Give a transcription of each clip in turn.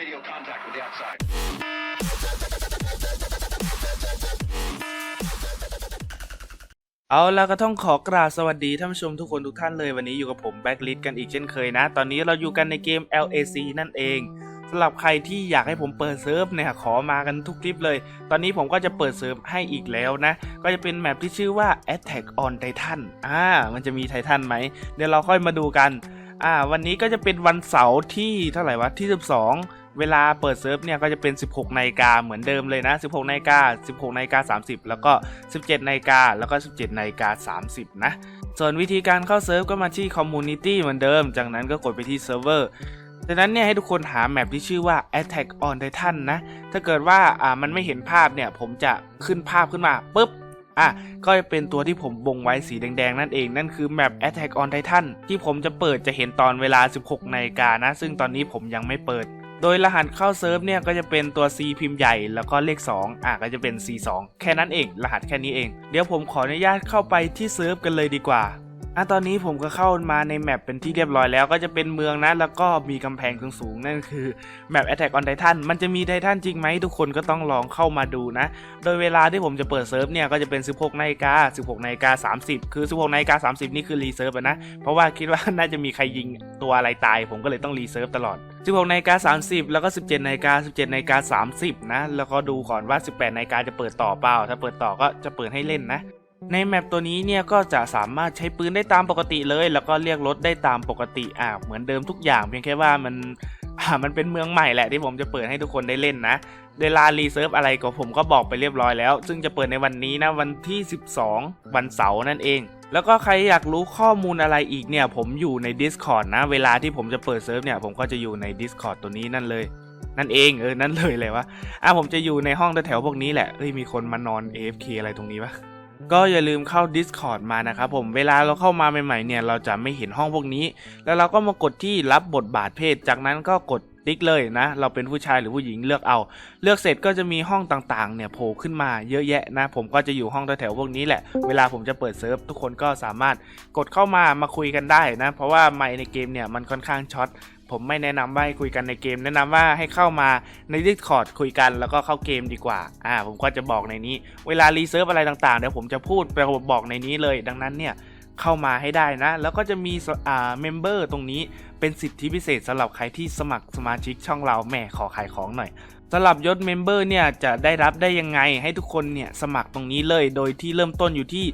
radio contact with the outside. เอาละก็ต้องขอกราบสวัสดีท่านผู้ชมทุกคนทุกท่านเลยวันนี้อยู่กับผมแบ็กลิสกันอีกเช่นเคยนะ ตอนนี้เราอยู่กันในเกม LAC นั่นเองสำหรับใครที่อยากให้ผมเปิดเซิร์ฟเนี่ยขอมากันทุกคลิปเลย ตอนนี้ผมก็จะเปิดเซิร์ฟให้อีกแล้วนะ ก็จะเป็นแมปที่ชื่อว่า Attack on Titan อ่า มันจะมีไททันไหม เดี๋ยวเราค่อยมาดูกัน อ่า วันนี้ก็จะเป็นวันเสาร์ที่เท่าไหร่วะที่ 12 เวลาเปิดเซิร์ฟเนี่ยก็จะเป็น 16นาฬิกาเหมือนเดิมเลยนะ 16นาฬิกา16นาฬิกา30 แล้วก็ 17นาฬิกาแล้วก็ 17นาฬิกา30 นะ ส่วนวิธีการเข้าเซิร์ฟก็มาที่ Community เหมือนเดิม จากนั้นก็กดไปที่เซิร์ฟเวอร์จากนั้นเนี่ยให้ทุกคนหาแมปที่ชื่อว่า Attack on Titan นะ ถ้าเกิดว่าอ่ามันไม่เห็นภาพเนี่ย ผมจะขึ้นภาพขึ้นมาปุ๊บอะก็จะเป็นตัวที่ผมวงไว้สีแดงๆ นั่นเองนั่นคือแมป Attack on Titan ที่ผมจะเปิดจะเห็นตอนเวลา 16นาฬิกานะ ซึ่งตอนนี้ผมยังไม่เปิด โดยรหัสเข้าเซิร์ฟเนี่ยก็จะเป็นตัว C พิมพ์ใหญ่แล้วก็เลข 2 อะก็จะเป็น C2 แค่นั้นเอง รหัสแค่นี้เอง เดี๋ยวผมขออนุญาตเข้าไปที่เซิร์ฟกันเลยดีกว่า อะตอนนี้ผมก็เข้ามาในแมปเป็นที่เรียบร้อยแล้วก็จะเป็นเมืองนะ แล้วก็มีกำแพงสูงๆนั่นคือแมป Attack on Titan มันจะมีไททันจริงไหมทุกคนก็ต้องลองเข้ามาดูนะ โดยเวลาที่ผมจะเปิดเซิร์ฟเนี่ยก็จะเป็น 16นาฬิกา16นาฬิกา30 คือ 16นาฬิกา30 นี่คือรีเซิร์ฟนะ เพราะว่าคิดว่าน่าจะมีใครยิงตัวอะไรตาย ผมก็เลยต้องรีเซิร์ฟตลอด 16นาฬิกา30 แล้วก็ 17นาฬิกา17นาฬิกา30 นะ แล้วก็ดูก่อนว่า 18นาฬิกาจะเปิดต่อเปล่า ถ้าเปิดต่อก็จะเปิดให้เล่นนะ ในแมปตัวนี้เนี่ยก็จะสามารถใช้ปืนได้ตามปกติเลย แล้วก็เรียกรถได้ตามปกติอ่าเหมือนเดิมทุกอย่างเพียงแค่ว่ามันอ่ามันเป็นเมืองใหม่แหละที่ผมจะเปิดให้ทุกคนได้เล่นนะเวลารีเซิร์ฟอะไรก็ผมก็บอกไปเรียบร้อยแล้ว ซึ่งจะเปิดในวันนี้นะวันที่ 12 วันเสาร์นั่นเอง แล้วก็ใครอยากรู้ข้อมูลอะไรอีกเนี่ย ผมอยู่ใน Discord นะ เวลาที่ผมจะเปิดเซิร์ฟเนี่ย ผมก็จะอยู่ใน Discord ตัวนี้นั่นเลย นั่นเองเออนั่นเลยเลยวะอะผมจะอยู่ในห้องแถวๆพวกนี้แหละเอ้ยมีคนมานอน AFK อะไรตรงนี้ปะ ก็อย่าลืมเข้า Discord มานะครับผมเวลาเราเข้ามาใหม่ๆเนี่ยเราจะไม่เห็นห้องพวกนี้ แล้วเราก็มากดที่รับบทบาทเพศ จากนั้นก็กดติ๊กเลยนะ เราเป็นผู้ชายหรือผู้หญิงเลือกเอา เลือกเสร็จก็จะมีห้องต่างๆ เนี่ยโผล่ขึ้นมาเยอะแยะนะ ผมก็จะอยู่ห้องแถวๆพวกนี้แหละ เวลาผมจะเปิดเซิร์ฟทุกคนก็สามารถกดเข้ามามาคุยกันได้นะ เพราะว่าไมค์ในเกมเนี่ยมันค่อนข้างช็อต ผมไม่แนะนำว่าให้คุยกันในเกม แนะนำว่าให้เข้ามาใน Discord คุยกันแล้วก็เข้าเกมดีกว่า อ่า ผมก็จะบอกในนี้ เวลารีเซิร์ฟอะไรต่างๆ เดี๋ยวผมจะพูดไปบอกในนี้เลย ดังนั้นเนี่ยเข้ามาให้ได้นะ แล้วก็จะมีอ่าเมมเบอร์ตรงนี้เป็นสิทธิพิเศษสำหรับใครที่สมัครสมาชิกช่องเราแม่ขอขายของหน่อยสำหรับยศเมมเบอร์เนี่ยจะได้รับได้ยังไงให้ทุกคนเนี่ยสมัครตรงนี้เลย โดยที่เริ่มต้นอยู่ที่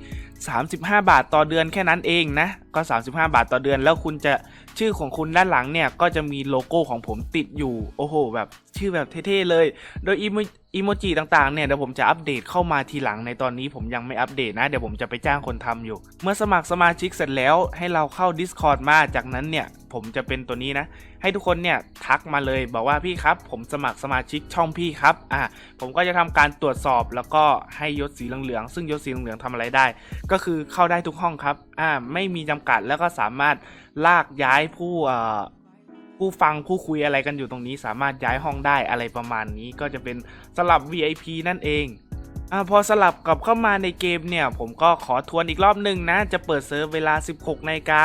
35 บาทต่อเดือนแค่นั้นเองนะ ก็ 35 บาทต่อเดือน แล้วคุณจะชื่อของคุณด้านหลังเนี่ย ก็จะมีโลโก้ของผมติดอยู่ โอ้โห แบบชื่อแบบเท่ๆเลย โดยอีโมจิต่างๆ เนี่ยเดี๋ยวผมจะอัปเดตเข้ามาทีหลังในตอนนี้ผมยังไม่อัปเดตนะ เดี๋ยวผมจะไปจ้างคนทำอยู่ เมื่อสมัครสมาชิกเสร็จแล้วให้เราเข้า Discord มาจากนั้นเนี่ย ผมจะเป็นตัวนี้นะ ให้ทุกคนเนี่ยทักมาเลยบอกว่าพี่ครับ ผมสมัครสมาชิกช่องพี่ครับอ่าผมก็จะทำการตรวจสอบแล้วก็ให้ยศสีเหลืองๆซึ่งยศสีเหลืองๆทำอะไรได้ก็คือเข้าได้ทุกห้องครับอ่าไม่มีจำกัดแล้วก็สามารถลากย้ายผู้อ่อผู้ฟังผู้คุยอะไรกันอยู่ตรงนี้ สามารถย้ายห้องได้อะไรประมาณนี้ก็จะเป็นสลับ VIP นั่นเอง อ่าพอสลับกลับเข้ามาในเกมเนี่ย ผมก็ขอทวนอีกรอบหนึ่งนะ จะเปิดเซิร์ฟเวลา 16นาฬิกา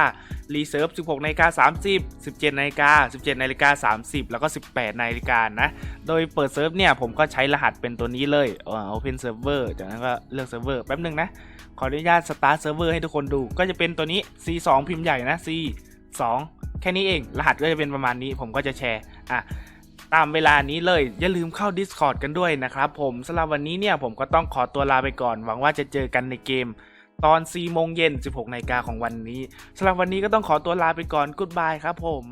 รีเซิร์ฟ 16นาฬิกา30 17นาฬิกา17นาฬิกา30 แล้วก็ 18นาฬิกานะ โดยเปิดเซิร์ฟเนี่ยผมก็ใช้รหัสเป็นตัวนี้เลยเอ่อ Open Server จากนั้นก็เลือกเซิร์ฟเวอร์แป๊บหนึงนะ ขออนุญาต Start Server ให้ทุกคนดูก็จะเป็นตัวนี้ C2 พิมพ์ใหญ่นะ C2 แค่นี้เอง รหัสก็จะเป็นประมาณนี้ผมก็จะแชร์อะ ตามเวลานี้เลย อย่าลืมเข้า Discord กันด้วยนะครับผมสำหรับวันนี้เนี่ยผมก็ต้องขอตัวลาไปก่อน หวังว่าจะเจอกันในเกม ตอน 4 โมงเย็น 16นาฬิกาของวันนี้สำหรับวันนี้ก็ต้องขอตัวลาไปก่อน Goodbye ครับผม